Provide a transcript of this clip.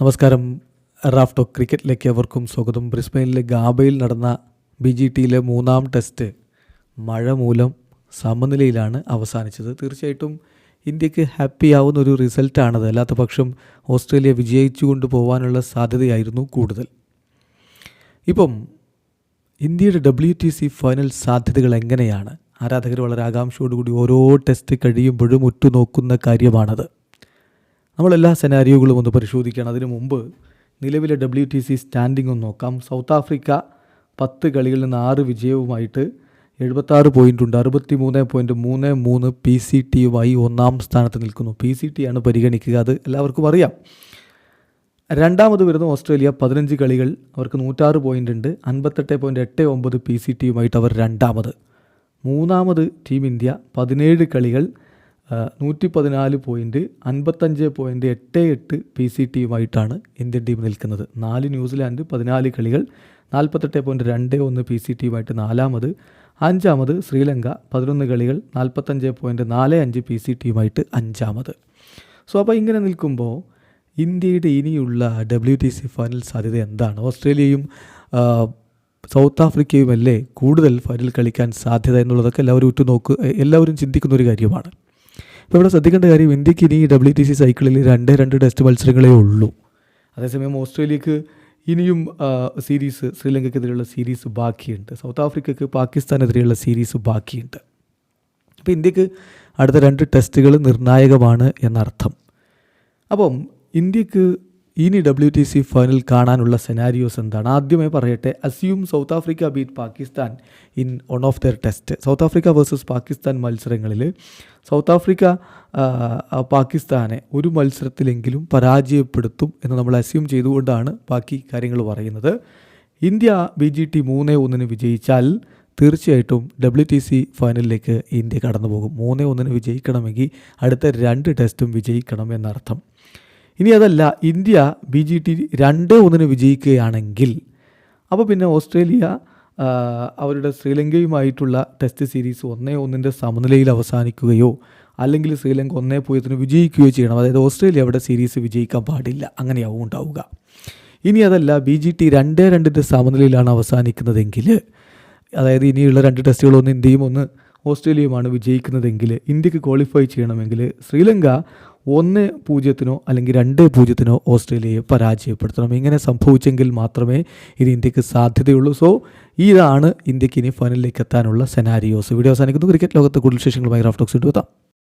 നമസ്കാരം. റാഫ്റ്റോ ക്രിക്കറ്റിലേക്ക് അവർക്കും സ്വാഗതം. ബ്രിസ്ബെയിനിലെ ഗാബയിൽ നടന്ന ബി ജി ടിയിലെ മൂന്നാം ടെസ്റ്റ് മഴ മൂലം സമനിലയിലാണ് അവസാനിച്ചത്. തീർച്ചയായിട്ടും ഇന്ത്യയ്ക്ക് ഹാപ്പി ആവുന്ന ഒരു റിസൾട്ടാണത്. അല്ലാത്ത പക്ഷം ഓസ്ട്രേലിയ വിജയിച്ചു കൊണ്ടുപോകാനുള്ള സാധ്യതയായിരുന്നു കൂടുതൽ. ഇപ്പം ഇന്ത്യയുടെ ഡബ്ല്യു ടി സി ഫൈനൽ സാധ്യതകൾ എങ്ങനെയാണ്? ആരാധകർ വളരെ ആകാംക്ഷയോടുകൂടി ഓരോ ടെസ്റ്റ് കഴിയുമ്പോഴും ഉറ്റുനോക്കുന്ന കാര്യമാണത്. നമ്മളെല്ലാ സെനാരിയോകളും ഒന്ന് പരിശോധിക്കണം. അതിനു മുമ്പ് നിലവിലെ ഡബ്ല്യു ടി സി സ്റ്റാൻഡിംഗ് ഒന്ന് നോക്കാം. സൗത്ത് ആഫ്രിക്ക പത്ത് കളികളിൽ നിന്ന് ആറ് വിജയവുമായിട്ട് എഴുപത്താറ് പോയിന്റ് ഉണ്ട്. അറുപത്തി മൂന്ന് പോയിന്റ് മൂന്ന് മൂന്ന് പി സി ടിയുമായി ഒന്നാം സ്ഥാനത്ത് നിൽക്കുന്നു. പി സി ടി ആണ് പരിഗണിക്കുക. അത് എല്ലാവർക്കും അറിയാം. രണ്ടാമത് വരുന്ന ഓസ്ട്രേലിയ പതിനഞ്ച് കളികൾ അവർക്ക് നൂറ്റാറ് പോയിന്റ് ഉണ്ട്. അൻപത്തെട്ട് പോയിന്റ് എട്ട് ഒമ്പത് പി സി ടിയുമായിട്ട് അവർ രണ്ടാമത്. മൂന്നാമത് ടീം ഇന്ത്യ പതിനേഴ് കളികൾ നൂറ്റി പതിനാല് പോയിന്റ് അൻപത്തഞ്ച് പോയിന്റ് എട്ട് എട്ട് പി സി ടിയുമായിട്ടാണ് ഇന്ത്യൻ ടീം നിൽക്കുന്നത്. നാല് ന്യൂസിലാൻഡ് പതിനാല് കളികൾ നാൽപ്പത്തെട്ട് പോയിന്റ് രണ്ട് ഒന്ന് പി സി ടിയുമായിട്ട് നാലാമത്. അഞ്ചാമത് ശ്രീലങ്ക പതിനൊന്ന് കളികൾ നാൽപ്പത്തഞ്ച് പോയിന്റ് നാല് അഞ്ച് പി സി ടിയുമായിട്ട് അഞ്ചാമത്. സോ അപ്പോൾ ഇങ്ങനെ നിൽക്കുമ്പോൾ ഇന്ത്യയുടെ ഇനിയുള്ള ഡബ്ല്യു ടി സി ഫൈനൽ സാധ്യത എന്താണ്? ഓസ്ട്രേലിയയും സൗത്ത് ആഫ്രിക്കയുമല്ലേ കൂടുതൽ ഫൈനൽ കളിക്കാൻ സാധ്യത എന്നുള്ളതൊക്കെ എല്ലാവരും ഉറ്റുനോക്ക് എല്ലാവരും ചിന്തിക്കുന്ന ഒരു കാര്യമാണ്. ഇപ്പോൾ ഇവിടെ ശ്രദ്ധിക്കേണ്ട കാര്യം ഇന്ത്യയ്ക്ക് ഇനി ഡബ്ല്യു ടി സി സൈക്കിളിൽ രണ്ട് രണ്ട് ടെസ്റ്റ് മത്സരങ്ങളേ ഉള്ളൂ. അതേസമയം ഓസ്ട്രേലിയക്ക് ഇനിയും സീരീസ് ശ്രീലങ്കയ്ക്കെതിരെയുള്ള സീരീസ് ബാക്കിയുണ്ട്. സൗത്ത് ആഫ്രിക്കയ്ക്ക് പാകിസ്ഥാനെതിരെയുള്ള സീരീസ് ബാക്കിയുണ്ട്. അപ്പോൾ ഇന്ത്യയ്ക്ക് അടുത്ത രണ്ട് ടെസ്റ്റുകൾ നിർണായകമാണ് എന്നർത്ഥം. അപ്പം ഇന്ത്യയ്ക്ക് ഇനി ഡബ്ല്യു ടി സി ഫൈനൽ കാണാനുള്ള സെനാരിയോസ് എന്താണ്? ആദ്യമേ പറയട്ടെ assume South Africa beat Pakistan in one of the test South Africa versus Pakistan മത്സരങ്ങളിൽ സൗത്ത് ആഫ്രിക്ക പാകിസ്ഥാനെ ഒരു മത്സരത്തിലെങ്കിലും പരാജയപ്പെടുത്തും എന്ന് നമ്മൾ അസ്യൂം ചെയ്തുകൊണ്ടാണ് ബാക്കി കാര്യങ്ങൾ പറയുന്നത്. ഇന്ത്യ ബി ജി ടി മൂന്ന് ഒന്നിന് വിജയിച്ചാൽ തീർച്ചയായിട്ടും ഡബ്ല്യു ടി സി ഫൈനലിലേക്ക് ഇന്ത്യ കടന്നു പോകും മൂന്ന് ഒന്നിന് വിജയിക്കണമെങ്കിൽ അടുത്ത രണ്ട് ടെസ്റ്റും വിജയിക്കണം എന്നർത്ഥം. ഇനി അതല്ല ഇന്ത്യ ബി ജി ടി രണ്ട് ഒന്നിന് വിജയിക്കുകയാണെങ്കിൽ അപ്പോൾ പിന്നെ ഓസ്ട്രേലിയ അവരുടെ ശ്രീലങ്കയുമായിട്ടുള്ള ടെസ്റ്റ് സീരീസ് ഒന്നേ ഒന്നിന്റെ സമനിലയിൽ അവസാനിക്കുകയോ അല്ലെങ്കിൽ ശ്രീലങ്ക ഒന്നേ പൂജ്യത്തിന് വിജയിക്കുകയോ ചെയ്യണം. അതായത് ഓസ്ട്രേലിയ അവിടെ സീരീസ് വിജയിക്കാൻ പാടില്ല. അങ്ങനെയാവും ഉണ്ടാവുക. ഇനി അതല്ല ബി ജി ടി രണ്ടേ രണ്ടിന്റെ സമനിലയിലാണ് അവസാനിക്കുന്നതെങ്കിൽ അതായത് ഇനിയുള്ള രണ്ട് ടെസ്റ്റുകളൊന്ന് ഇന്ത്യയും ഒന്ന് ഓസ്ട്രേലിയയുമാണ് വിജയിക്കുന്നതെങ്കിൽ ഇന്ത്യയ്ക്ക് ക്വാളിഫൈ ചെയ്യണമെങ്കിൽ ശ്രീലങ്ക ഒന്ന് പൂജ്യത്തിനോ അല്ലെങ്കിൽ രണ്ട് പൂജ്യത്തിനോ ഓസ്ട്രേലിയയെ പരാജയപ്പെടുത്തണം. ഇങ്ങനെ സംഭവിച്ചെങ്കിൽ മാത്രമേ ഇത് ഇന്ത്യയ്ക്ക് സാധ്യതയുള്ളൂ. സോ ഇതാണ് ഇന്ത്യയ്ക്ക് ഇനി ഫൈനലിലേക്ക് എത്താനുള്ള സെനാരിയോസ് വീഡിയോ അവസാനിക്കുന്നു. ക്രിക്കറ്റ് ലോകത്ത് കൂടുതൽ വിശേഷങ്ങളുമായി റാഫ്റ്റോക്സ് എത്താം.